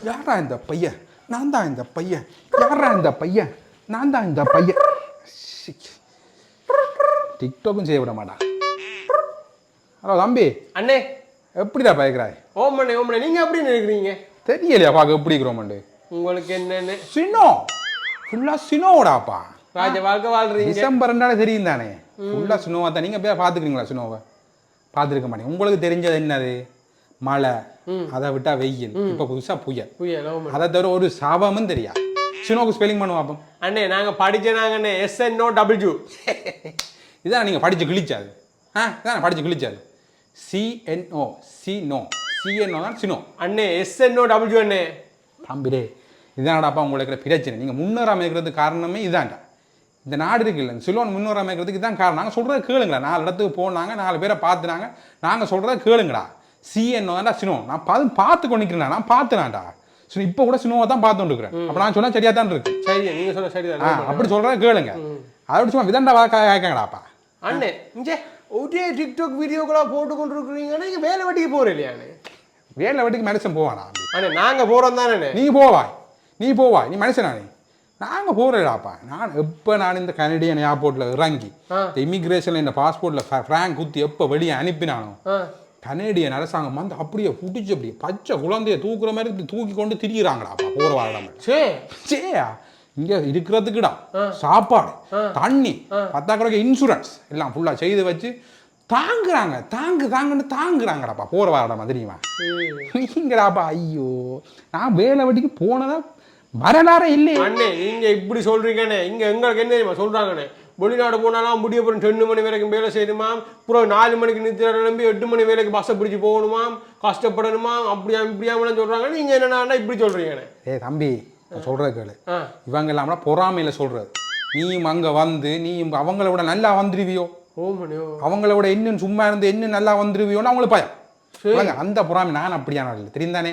யாரா இந்த பையன்? நான் தான் இந்த பையன். யாரா இந்த பையன்? நான் தான் இந்த பையன். டிக்டாக்கும் செய்ய விட மாட்டான். ஹலோ தம்பி. அண்ணே. எப்படிடா பயக்கிறாய்? ஓமண்ணே ஓமண்ணே நீங்க எப்படி இருக்கிறீங்க? தெரியலையா பார்க்க எப்படி இருக்கிறோம்ண்டு உங்களுக்கு என்னன்னு? சினோ. ஃபுல்லாக சினோடாப்பா ராஜ வாழ்க்கை வாழ்றீங்க. டிசம்பர் ரெண்டாலே தெரியும் தானே. ஃபுல்லாக சினோவா தான். நீங்கள் போய் பார்த்துக்கிறீங்களா சினோவை? பார்த்துருக்க மாட்டீங்க உங்களுக்கு தெரிஞ்சது என்னது? மழை அதை விட்டா வெயில். இப்போ புதுசாக புயல். அதை தவிர ஒரு சாபமும் தெரியா சினோக்கு ஸ்பெல்லிங் பண்ணுவோம் அப்போ. அண்ணே நாங்க படிச்ச நாங்கண்ணே எஸ்என்ஓ டபிள்யூ இதான் நீங்கள் படித்து கிழிச்சாது. ஆ இதான் படித்து கிழிச்சாது. சிஎன்ஓ சினோ சிஎன்ஓ தான் சினோ. அண்ணே எஸ்என்ஓ டபிள்யூ அண்ணே. தம்பிடே இதான்டாப்பா உங்களுக்கு பிரச்சனை. நீங்கள் முன்னேறாமல் இருக்கிறதுக்கு காரணமே இதான்டா. இந்த நாடு இருக்குல்ல இந்த சிலோன் முன்னேறாமல் இருக்கிறதுக்கு இதான் காரணம். நாங்கள் சொல்கிறத கேளுங்களா நாலு இடத்துக்கு போனாங்க நாலு பேரை பார்த்துனாங்க. நாங்கள் சொல்கிறத கேளுங்கடா. சிஎன்ஓ தான்டா சினோ நான் பா பார்த்து கொண்டிருக்கிறேன் நான் பார்த்துனான்டா சரி இப்போ கூட சினோவை தான் பார்த்து கொண்டிருக்கிறேன் அப்போ நான் சொன்னால் சரியாக தான் இருக்கு. சரி நீங்க சொல்ல ஆ சரிதான் அப்படி சொல்கிறத கேளுங்க. அதோட சும்மா விதண்டா வாக்கா கேட்கங்கடாப்பா அண்ணே இங்கே ஒரே டிக்டாக் வீடியோக்களா போட்டு கொண்டு இருக்கிறீங்க நீங்க வேலை வெட்டிக்கு போற இல்லையாண்ணே வேலை வெட்டிக்கு மனுஷன் போவானா? அண்ணே நாங்க போறோம் தானே நீ போவாய். நீ போவாய். நீ மனுஷனா நீ? நாங்கள் போகிறடாப்பா நான் எப்போ நான் இந்த கனடியன் ஏர்போர்ட்டில் இறங்கி. இந்த இமிக்ரேஷனில் இந்த பாஸ்போர்ட்டில் ஃப்ராங்க் குத்தி எப்போ வெளியே அனுப்பினானோ கனேடியன் அரசாங்கம் வந்து அப்படியே பிடிச்சி அப்படியே பச்சை குழந்தைய தூக்குற மாதிரி இப்படி தூக்கி கொண்டு திரியிறாங்கடாப்பா போகிற சே. சேயா இங்கே இருக்கிறதுக்குடா சாப்பாடு தண்ணி பத்தாக்குறக்கு இன்சூரன்ஸ் எல்லாம் ஃபுல்லாக செய்து வச்சு தாங்குறாங்க தாங்கு தாங்குன்னு தாங்குறாங்கடாப்பா போகிற வாரம் தெரியுமா? நீங்கடாப்பா ஐயோ நான் வேலை வெட்டிக்கு போனதா வரலாறே இல்லையே. அண்ணே நீங்க இப்படி சொல்றீங்கண்ணே இங்க எங்களுக்கு என்ன தெரியுமா சொல்றாங்கண்ணே? வெளிநாடு போனாலும் முடிய போகிறோம் ரெண்டு மணி வரைக்கும் வேலை செய்யணுமாம். அப்புறம் நாலு மணிக்கு நிறுத்தி கிளம்பி எட்டு மணி வேலைக்கு பஸ்ஸை பிடிச்சி போகணுமாம். கஷ்டப்படணுமாம். அப்படியா இப்படியாமலாம் சொல்றாங்க. நீங்க என்னன்னா இப்படி சொல்றீங்கண்ணே ஏய் தம்பி சொல்றது கேளு. இவங்க இல்லாமல பொறாமையில சொல்றது. நீயும் அங்க வந்து நீயும் அவங்கள விட நல்லா வந்துருவியோ? ஓமனியோ அவங்கள விட இன்னும் சும்மா இருந்து இன்னும் நல்லா வந்துருவியோன்னு அவங்களுக்கு பயம் அந்த பொறாமை நான் அப்படியான இல்லை. தெரியும் தானே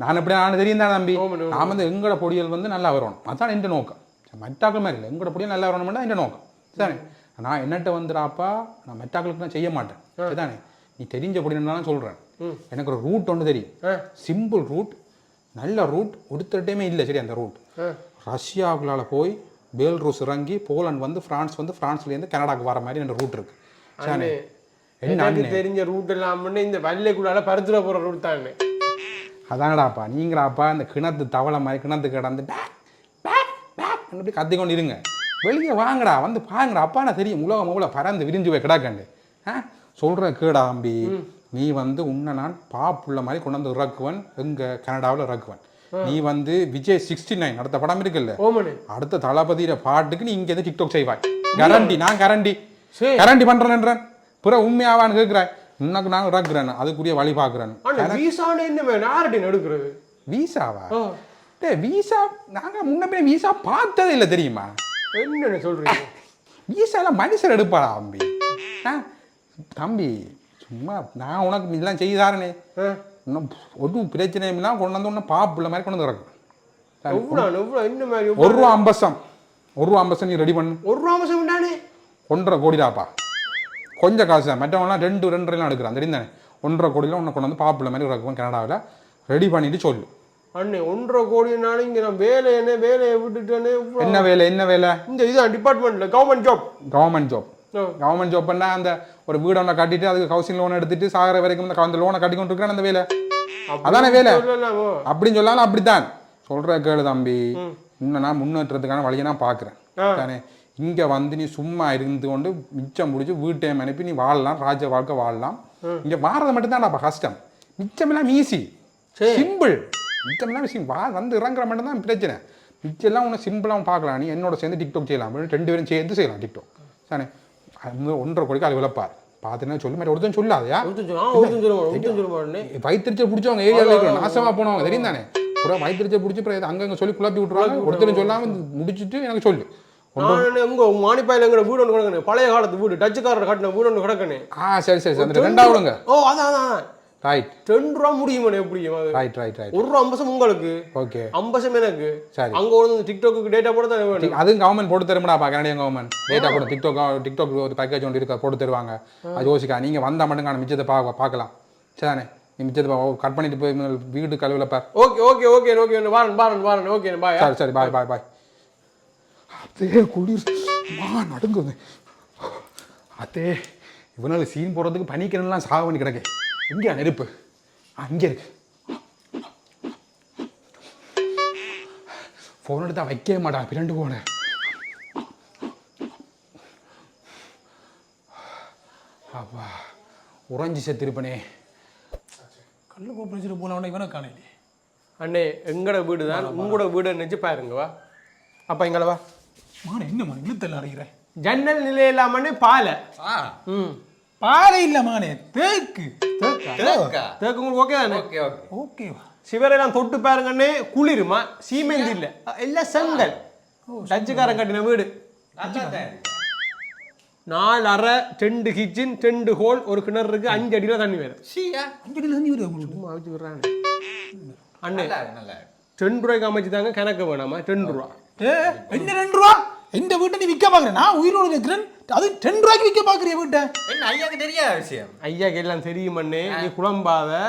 நான் எப்படி நான் தெரியும் தானே தம்பி நான் வந்து எங்களோட பொடியல் வந்து நல்லா வரணும் அதான் எந்த நோக்கம். மெட்டாக்கள் மாதிரி இல்லை எங்களோட பொடியல் நல்லா வரணும்னா எந்த நோக்கம். சரிதானே? நான் என்னட்ட வந்துடாப்பா நான் மெட்டாக்களுக்கு நான் செய்ய மாட்டேன். சரிதானே? நீ தெரிஞ்ச பொடியல்னாலும் சொல்கிறேன் எனக்கு ஒரு ரூட் ஒன்று தெரியும். சிம்பிள் ரூட் நல்ல ரூட் ஒருத்தர்கிட்டையுமே இல்லை. சரி அந்த ரூட் ரஷ்யாவுக்குள்ளால போய் பேல்ரூஸ் இறங்கி போலண்ட் வந்து பிரான்ஸ் வந்து பிரான்ஸ்லேருந்து கனடாக்கு வர மாதிரி என்ற ரூட் இருக்கு. சரி அண்ணே என்ன எனக்கு தெரிஞ்ச ரூட் இல்லாம இந்த வெள்ளைக்குள்ளால பருத்துல போற ரூட் தான். அதானடாப்பா நீங்களாப்பா இந்த கிணத்து தவளை மாதிரி கிணத்து கிடந்து அப்படி கத்தி கொண்டு இருங்க. வெளியே வாங்கடா வந்து பாருங்கடா. அப்பா நான் தெரியும்? உலகம் எவ்வளோ பறந்து விரிஞ்சு போய் கிடக்கண்டு. ஆ? சொல்கிற கேடா தம்பி நீ வந்து உன்னை நான் பாப்புள்ள மாதிரி கொண்டு வந்து இறக்குவன் எங்க கனடாவில் இறக்குவன். நீ வந்து விஜய் சிக்ஸ்டி நைன் அடுத்த படம் இருக்குல்ல? அடுத்த தளபதியோட பாட்டுக்கு நீ இங்கே டிக்டாக் செய்வாய். கரண்டி நான் கரண்டி. கரண்டி பண்றேன்றேன் பிற உண்மையாவான்னு கேட்குறேன் உனக்கு நான் இறக்குறேன் அதுக்குரிய வழி பார்க்குறேன் அண்ணே என்ன டே வீசா நாங்க முன்ன பின்ன வீசா பார்த்ததே இல்லை தெரியுமா? என்னண்ணே சொல்றீங்க? வீசாலாம் மனுஷர் எடுப்பாடா தம்பி? ஆ தம்பி சும்மா நான் உனக்கு இதெல்லாம் செய்தாரனே. இன்னும் ஒரு பிரச்சனையும் இல்லாம கொண்டு வந்து ஒன்று பாப்புள்ள மாதிரி கொண்டு வந்து என்ன ஒரு ரூபா ஐம்பசம் ஒரு ரூபா ஐம்பசம் நீ ரெடி பண்ணு. ஒரு ரூபா மாசம் உண்டானே? ஒன்றரை கோடிடாப்பா கொஞ்சம் காசு தான். மற்றவங்களாம் ரெண்டு ரெண்டரைலாம் எடுக்கிறான். தெரியும் தானே ஒன்றரை கோடியில் உன்னை கொண்டு வந்து பாப்புள்ள மாதிரி இறக்குவோம் கனடாவில் ரெடி பண்ணிட்டு சொல்லு. அண்ணே ஒன்றரை கோடினாலும் இங்க நான் வேலை என்ன வேலையை விட்டுட்டேனே இவ்வளோ- என்ன வேலை என்ன வேலை? இந்த இதுதான் டிபார்ட்மெண்ட்ல government job government job government job பண்ணா அந்த ஒரு வீடு ஒன்று கட்டிட்டு அதுக்கு ஹவுசிங் லோன் எடுத்துட்டு சாகிற வரைக்கும் அந்த லோனை கட்டி கொண்டு இருக்கிறான் அந்த வேலை. அதானே வேலை? அப்படின்னு சொல்லாலும் அப்படித்தான். சொல்ற கேளு தம்பி இன்னும் நான் முன்னேற்றத்துக்கான வழியை நான் பார்க்குறேன். தானே? இங்க வந்து நீ சும்மா இருந்து கொண்டு மிச்சம் முடிச்சு வீட்டையும் அனுப்பி நீ வாழலாம் ராஜ வாழ்க்கை வாழலாம். இங்க வாரது மட்டும்தான்டாப்பா கஷ்டம். மிச்சமெல்லாம் ஈஸி சிம்பிள் மிச்சமெல்லாம் ஈஸி வா வந்து இறங்குற மட்டும்தான் பிரச்சனை. மிச்சம் எல்லாம் உன்னை சிம்பிளாக பார்க்கலாம். நீ என்னோட சேர்ந்து டிக்டாக் செய்யலாம். அப்படின்னு ரெண்டு பேரும் சேர்ந்து செய்யலாம் டிக்டாக் தானே அது ஒன்றரை கோடிக்கு அது விளப்பார். பார்த்துன்னு சொல்லி மாதிரி ஒருத்தன் சொல்லாதயா? வயிற்றுச்சல் பிடிச்சவங்க ஏரியாவில் இருக்கிற நாசமா போனவங்க தெரியும் தானே அப்புறம் வயிற்றுச்சல் பிடிச்சி அப்புறம் அங்கங்க சொல்லி குழப்பி விட்டுருவாங்க. ஒருத்தரும் சொல்லாம முடிச்சிட்டு எனக்கு சொல்லு. உங்க மானிப்பாயில எங்கிற வீடு ஒன்று கிடக்கணும் பழைய காலத்து வீடு டச்சுக்காரர் கட்டின வீடு ஒன்று கிடக்கணும் ஆ சரி சரி சரி. அந்த ரெண்டாவதுங்க. ஓ அதான் அதான். ரைட் ரெண்டு ரூபா முடியுமாண்ணே எப்படி? அது? ரைட் ரைட் ரைட் ஒரு ரூபா ஐம்பசம் உங்களுக்கு. ஓகே ஐம்பசம் எனக்கு. சரி. அங்க ஒரு டிக்டாக்கு டேட்டா போட தானே வேணும். அதுவும் கவர்மெண்ட் போட்டு தருமாடா கனடியன் கவர்மெண்ட் டேட்டா கூட டிக்டாக் டிக்டாக் ஒரு பேக்கேஜ் ஒன்று இருக்க போட்டு தருவாங்க. அது யோசிக்கா. நீங்க வந்தா மட்டும் மிச்சத்தை பார்க்க பார்க்கலாம். சரிதானே? நீ மிச்சத்தை கட் பண்ணிட்டு போய் வீட்டு கழுவில் பார். ஓகே ஓகே ஓகே ஓகே வாரன் வாரன் வாரன். ஓகே பாய் சரி சரி பாய் பாய் பாய் அதே குளிர். மா நடுங்குது. அதே இவனால சீன் போடுறதுக்கு பனிக்கிரன்லாம் சாக பண்ணி கிடக்கு. எங்கேயா நெருப்பு அங்கே இருக்கு. ஃபோன் எடுத்தா வைக்கவே மாட்டான். பிறண்டு போனேன் அப்பா உறைஞ்சி செத்திருப்பனே. கல்லு கோப்பரிச்சிட்டு போனவன இவனை காணலையே அண்ணே எங்கட வீடு தான்? உங்களோட வீடு நினைச்சு பாருங்க வா. அப்ப இங்கள வா. மானே என்ன மானே இழுத்தல்ல அடைகிறேன் ஜன்னல் நிலை இல்லாமன்னு பாலை ம். பாறை இல்ல மானே தேக்கு. தேக்கா? உங்களுக்கு ஓகே தானே? ஓகேவா சிவரெல்லாம் தொட்டு பாருங்கண்ணே குளிருமா? சீமெந்தி இல்ல. எல்லாம் செங்கல். டச்சுக்காரன் கட்டின வீடு. நாலு அறை ரெண்டு கிச்சன் ரெண்டு ஹோல் ஒரு கிணறு இருக்கு அஞ்சு அடியில தண்ணி வேறு அஞ்சு அடியில் தண்ணி வருது சும்மா வச்சு விடுறானே. அண்ணே ரெண்டு ரூபாய்க்கு அமைச்சு தாங்க கணக்கு வேணாமா? ரெண்டு ரூபா. என்ன ரெண்டு ரூபா? எந்த வீட்டை நீ விற்க பார்க்குறேன் நான் உயிரோடு இருக்கிறேன். அது ரெண்டு ரூபாய்க்கு விற்க பார்க்குறிய வீட்டை? என்ன ஐயாக்கு தெரியாத விஷயம்? ஐயாக்கு எல்லாம் தெரியுமண்ணே நீ குழம்பாத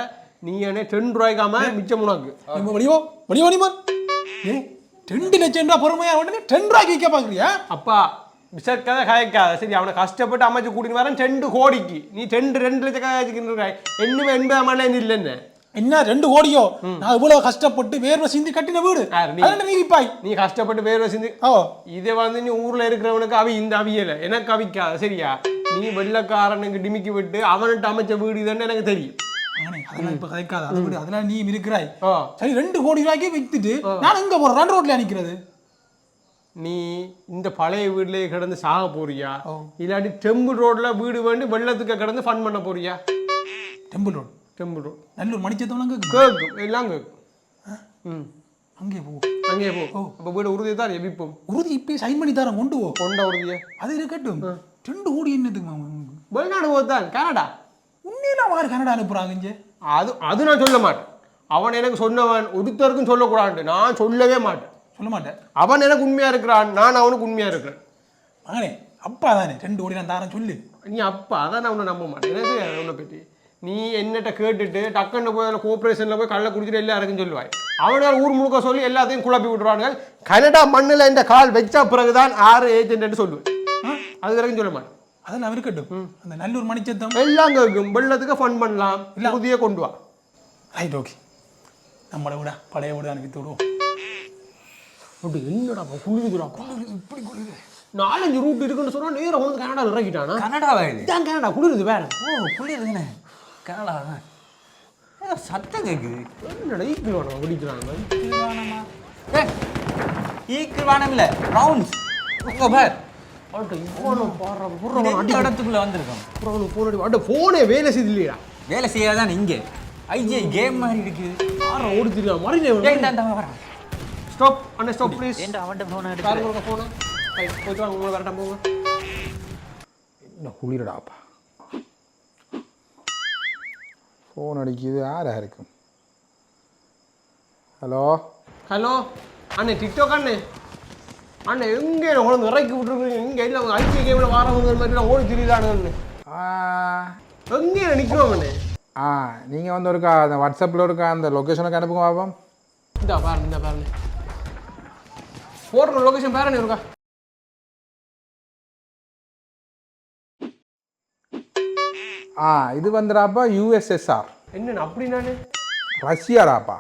நீ அண்ணே ரெண்டு ரூபாய்க்காம மிச்சம் உனக்கு. வடிவோ வடிவோ நீமன் ஏ ரெண்டு லட்சம் ரூபா பொறுமையா உடனே ரெண்டு ரூபாய்க்கு விற்க பார்க்குறியா? அப்பா விசர்க்காத கயக்காத சரி அவனை கஷ்டப்பட்டு அமைச்சு கூட்டின்னு வரேன். ரெண்டு கோடிக்கு. நீ ரெண்டு ரெண்டு லட்சம் காய்ச்சிக்கிட்டு இருக்காய் என்னமே எண்பதாம் மணி இல்லைன்னு. என்ன ரெண்டு கோடியோ? நான் இவ்வளவு கஷ்டப்பட்டு வேர்வை சிந்தி கட்டின வீடு. யாரு நீ? கஷ்டப்பட்டு பேர் வசிந்து ஓ. இதை வந்து நீ ஊர்ல இருக்கிறவனுக்கு அவி இந்த அவியல. எனக்கு அவிக்காத சரியா? நீ வெள்ளக்காரனுக்கு டிமிக்கி விட்டு அவன்கிட்ட அமைச்ச வீடு இதுன்னு எனக்கு தெரியும். அதெல்லாம் இப்ப கதைக்காத. அதெல்லாம் நீ இருக்கிறாய். சரி ரெண்டு கோடி ரூபாய்க்கு வித்துட்டு நான் எங்க போறேன் ரெண்டு ரோட்ல நிக்கிறது. நீ இந்த பழைய வீட்லயே கிடந்து சாக போறியா. இல்லாட்டி டெம்பிள் ரோட்ல வீடு வேண்டி வெள்ளத்துக்கு கிடந்து ஃபன் பண்ண போறியா? Temple road. Temple road Nallur மணிச்சத்தவங்க கேட்கும் எல்லாம் கேட்கும் ம். அங்கே போ. அங்கேயே போ. அப்போ வீடு உறுதியை தான் எவிப்போம் உறுதி இப்பயே சைன் பண்ணி தரேன் கொண்டு போ. கொண்ட உறுதியை. அது இருக்கட்டும். ரெண்டு கோடி என்னதுக்கு? வெளிநாடு போதான் கனடா. உன்னையெல்லாம் வாரு கனடா அனுப்புறாங்க இங்க. அது அது நான் சொல்ல மாட்டேன். அவன் எனக்கு சொன்னவன் ஒருத்தருக்கும் சொல்லக்கூடாது நான் சொல்லவே மாட்டேன். சொல்ல மாட்டேன். அவன் எனக்கு உண்மையா இருக்கிறான் நான் அவனுக்கு உண்மையா இருக்கிறேன். மகனே அப்பா தானே? ரெண்டு கோடி நான் தாரேன் சொல்லு. நீ அப்பா அதான் நான் உன்னை நம்ப மாட்டேன். எனக்கு உன்னை பற்றி நீ என்னட்ட கேட்டுட்டு டக்குன்னு போய் அதில் கோஆப்ரேஷனில் போய் கள்ள குடிச்சிட்டு எல்லாருக்கும் சொல்லுவாய். அவனால் ஊர் முழுக்க சொல்லி எல்லாத்தையும் குழப்பி விட்டுருவானுங்க. கனடா மண்ணில் இந்த கால் வச்ச பிறகுதான் ஆறு ஏஜென்ட்னு சொல்லுவேன். அது வரைக்கும் சொல்ல மாட்டேன். அதெல்லாம் இருக்கட்டும். அந்த நல்லூர் மணிச்சத்தம். எல்லாம் கேட்கும் வெள்ளத்துக்கு ஃபன் பண்ணலாம். உறுதியை கொண்டு வா. ரைட் ஓகே நம்மளை விட பழைய விட அனுப்பி விடுவோம். அப்படி என்னடா குளிருதுடா இப்படி குளிருது. நாலஞ்சு ரூட் இருக்குன்னு சொன்னா நேரா வந்து கனடா இறக்கிட்டானா கனடாவா கனடா குளிருது வேற. ஓ புரியுதுங்கண்ணே கனடா ஏ, சத்தம் கேக்குது. என்னடா ஈக்குவல் வேணும் குடிக்கிறாங்க ஏ வானம் இல்ல ரவுண்ட்ஸ் உங்க பார்? இடத்துக்குள்ள வந்திருக்கோம்? ஃபோனே வேலை செய்து இல்லையா வேலை செய்யாதான் இங்க. ஐஜே கேம் மாதிரி இருக்குது ஆற ஓடி தெரியா மறினே ஏய், இந்தா, வரேன். ஸ்டாப் அண்ணே ஸ்டாப் ப்ளீஸ் ஏன்டா அவன்கிட்ட phone எடுத்து- கார் போனா போயிட்டு வாங்க உங்களை வரட்டும் போங்க. என்ன குளிரடாப்பா? ஃபோன் அடிக்குது. யாரா இருக்கும் ஹலோ ஹலோ அண்ணே டிக்டாக் அண்ணே. அண்ணே எங்கே குழந்தை இறக்கி விட்டுருக்கீங்க? இங்கே இல்லை ஐடி கேமில் வாரவங்க மாதிரி ஓடி திரியிலானுங்க எங்கே நிற்கிறோம் அண்ணே? ஆ நீங்கள் வந்து ஒருக்கா அந்த வாட்ஸ்அப்பில் இருக்கா அந்த லொக்கேஷனுக்கு அனுப்புங்க பாப்போம். இந்த பாருங்க இந்த பாருங்க. போடுற லொகேஷன் பாருங்க இருக்கா ஆ இது வந்துடாப்பா யூஎஸ்எஸ்ஆர் என்னண்ணே அப்படின்னானே ரஷ்யாடாப்பா.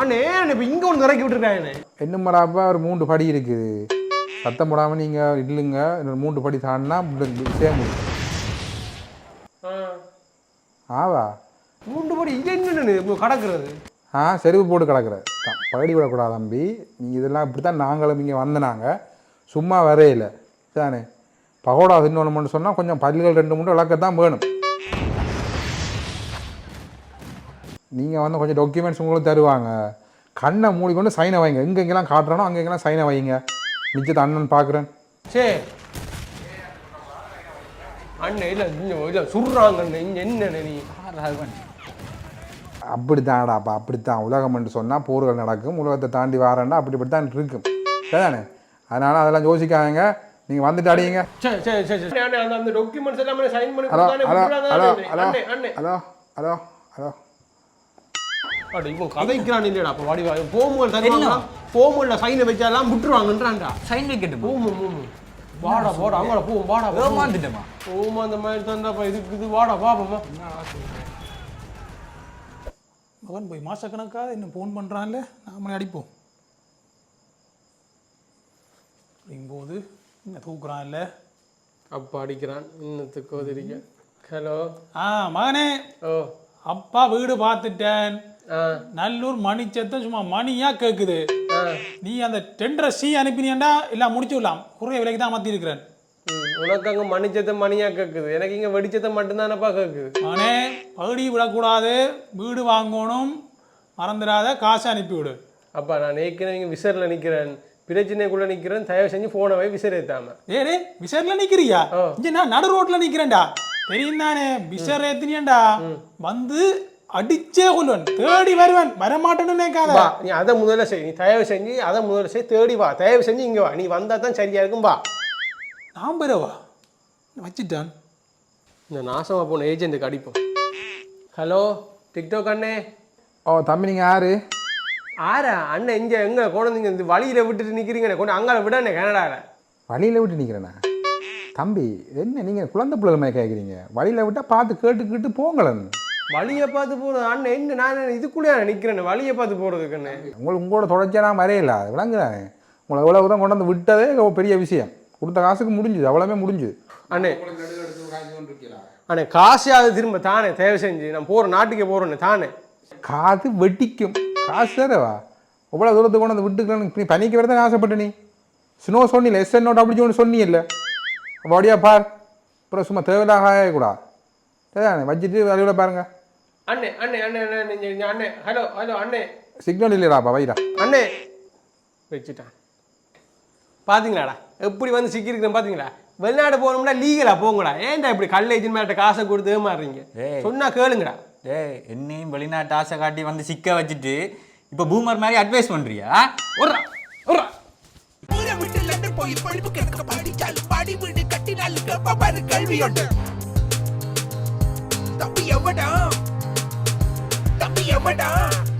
அண்ணே இப்போ இங்கே ஒன்று இறக்கி விட்டுருக்காங்கண்ணே. என்னமாடாப்பா ஒரு மூன்று படி இருக்குது. சத்தம் போடாமல் நீங்கள் இல்லுங்க இன்னொரு மூன்று படி தாண்டினா விஷயம் முடியும் ஆவா? மூன்று படி இது என்னன்னு கடக்கிறது? ஆ செருப்பு போட்டு கிடக்குறது. தான் பகடி விடக்கூடாது தம்பி. நீங்கள் இதெல்லாம் இப்படி தான் நாங்களும் இங்கே வந்தனாங்க சும்மா வரையில. தானே பகோடா தின்னணும்னு சொன்னால் கொஞ்சம் பல்லுகள் ரெண்டு மூணு விளக்கத்தான் வேணும். நீங்கள் வந்து கொஞ்சம் டாக்குமெண்ட்ஸ் உங்களுக்கு தருவாங்க. கண்ணை மூடிக்கொண்டு சைனை வைங்க. எங்கெங்கெல்லாம் காட்டுறனோ அங்கெங்கெல்லாம் சைனை வைங்க. மிச்சத்தை அண்ணன் பார்க்குறேன். சரி அண்ணே இல்லை இல்லை சுடுறாங்க என்னண்ணே நீ. அப்படித்தான்டாப்பா அப்படித்தான். உலகம்னு சொன்னால் போர்கள் நடக்கும். உலகத்தை தாண்டி வாரேன்டா அப்படி இப்படி தான் இருக்கும். சரிதானே? அதனால் அதெல்லாம் யோசிக்காதீங்க. நீங்கள் வந்துட்டு அடியுங்க hello hello hello hello hello hello. அட இவன் கதைக்கிறான் இல்லையடா அப்ப வடிவா போமுகள் தருவாங்க போமுல சைனை வச்சாலாம் விட்டுருவாங்கன்றான்டா. சைன் வைக்கட்டுமா? போமு போமு வாடா போடா அங்கட போவோம் வாடா. ஏமாந்துட்டேமா போமா அந்த மாதிரி தான்டாப்பா இதுக்கு இது வாடா பாப்போமா மகன் போய் மாசக்கணக்காக இன்னும் ஃபோன் பண்ணுறான்ல நாமளே அடிப்போம். அப்படிங்கும்போது இங்கே தூக்குறான் இல்லை அப்பா அடிக்கிறான். இன்னத்துக்கு ஒதிரிக்க ஹலோ ஆ மகனே. ஓ. அப்பா வீடு பார்த்துட்டேன். நல்லூர் மணி சத்தம் சும்மா மணியா கேட்குது ஆ. நீ அந்த டெண்டரை சி அனுப்பினியண்டா? எல்லாம் முடிச்சு விடலாம். குறைய விலைக்கு தான் மாற்றி இருக்கிறேன் உனக்கு அங்க மணிச்சத்தை மணியா கேக்குது. எனக்கு இங்க வெடிச்சத்தை மட்டும்தானப்பா கேக்குது. மகனே பகுடி விடக்கூடாது. வீடு வாங்கணும். மறந்துடாத. காசு அனுப்பிவிடு. அப்பா நான் ஏற்கனவே இங்க விசரில் நிக்கிறேன். பிரச்சனைக்குள்ள நிக்கிறேன். தயவு செஞ்சு போனை போய் விசர் ஏத்தாம ஏடே விசர்ல நிக்கிறியா? ஓ. இங்க நான் நடு ரோட்ல நிக்கிறேன்டா. தெரியும் தானே விசர் ஏத்தினியண்டா வந்து அடிச்சே கொள்வன் தேடி வருவன். வரமாட்டேன்னு நினைக்காத. வா நீ அதை முதல்ல செய். நீ தயவு செஞ்சு அதை முதல்ல செய். தேடி வா. தயவு செஞ்சு இங்க வா. நீ வந்தா தான் சரியா இருக்கும். வா. நான் பெறவா வச்சிட்டான். இந்த நாசமா போன ஏஜென்ட்டுக்கு அடிப்போம். ஹலோ டிக்டாக் அண்ணே. ஓ தம்பி நீங்கள் யாரு? ஆரா அண்ணன் இங்க எங்க? குழந்தைங்க இந்த வழியில விட்டுட்டு நிக்கிறீங்க கொண்டு அங்கால விடண்ணே கனடால. வழியில் விட்டு நிற்கிறேண்ணா தம்பி என்ன நீங்கள் குழந்தை பிள்ளை மாதிரி கேட்குறீங்க வழியில் விட்டால் பார்த்து கேட்டு கேட்டு போங்களேன். வழியை பார்த்து போறது அண்ணன் என்ன நான் என்ன இதுக்குள்ளே நிக்கிறேன்? வழியை பார்த்து போறதுக்கு அண்ணே உங்களுக்கு உங்களோட தொடர்ச்சியாக நான் வரையில அது விளங்குதானே? உங்களை எவ்வளோ தான் கொண்டு வந்து விட்டதே ஒரு பெரிய விஷயம். கொடுத்த காசுக்கு முடிஞ்சுது. அவ்வளோமே முடிஞ்சுது. அண்ணே. அண்ணே காசையாவது திரும்ப? தானே தயவு செஞ்சு. நான் போற நாட்டுக்கே போறேன்னு தானே. காது வெட்டிக்கும் காசு தரவா எவ்வளோ தூரத்துக்கு கொண்டு வந்து விட்டுக்கணும் நீ பனிக்கு வரதான் ஆசைப்பட்ட நீ. ஸ்னோ சொன்னில எஸ்என் நோட் அப்படி ஒன்று சொன்னியில்ல. அப்படியா பார். அப்புறம் சும்மா தேவையில்லாக ஆகக்கூடாது சரிதானே வச்சுட்டு வழியோட பாருங்க. அண்ணே அண்ணே அண்ணே அண்ணே அண்ணே, ஹலோ ஹலோ அண்ணே. சிக்னல் இல்லைடாப்பா வைடா. அண்ணே. வச்சுட்டான். பாத்தீங்களாடா? எப்படி வந்து சிக்கிருக்கிறேன் பாத்தீங்களா? வெளிநாடு போகணும்னா லீகலா போங்கடா. ஏன்டா இப்படி கல்லேஜின் மேட்ட காசை கொடுத்து ஏமாறுறீங்க? ஏய். சொன்னா கேளுங்கடா. டேய் என்னையும் வெளிநாட்டு ஆசை காட்டி வந்து சிக்க வச்சுட்டு இப்போ பூமர் மாதிரி அட்வைஸ் பண்றியா? ஒரு ஒரு ஊரை விட்டு லண்டன் போய் படிப்பு கிடக்க படிச்சால் பாடி வீடு கட்டினால் பாரு கல்வியோடு தம்பி எவடா? தம்பி எவடா?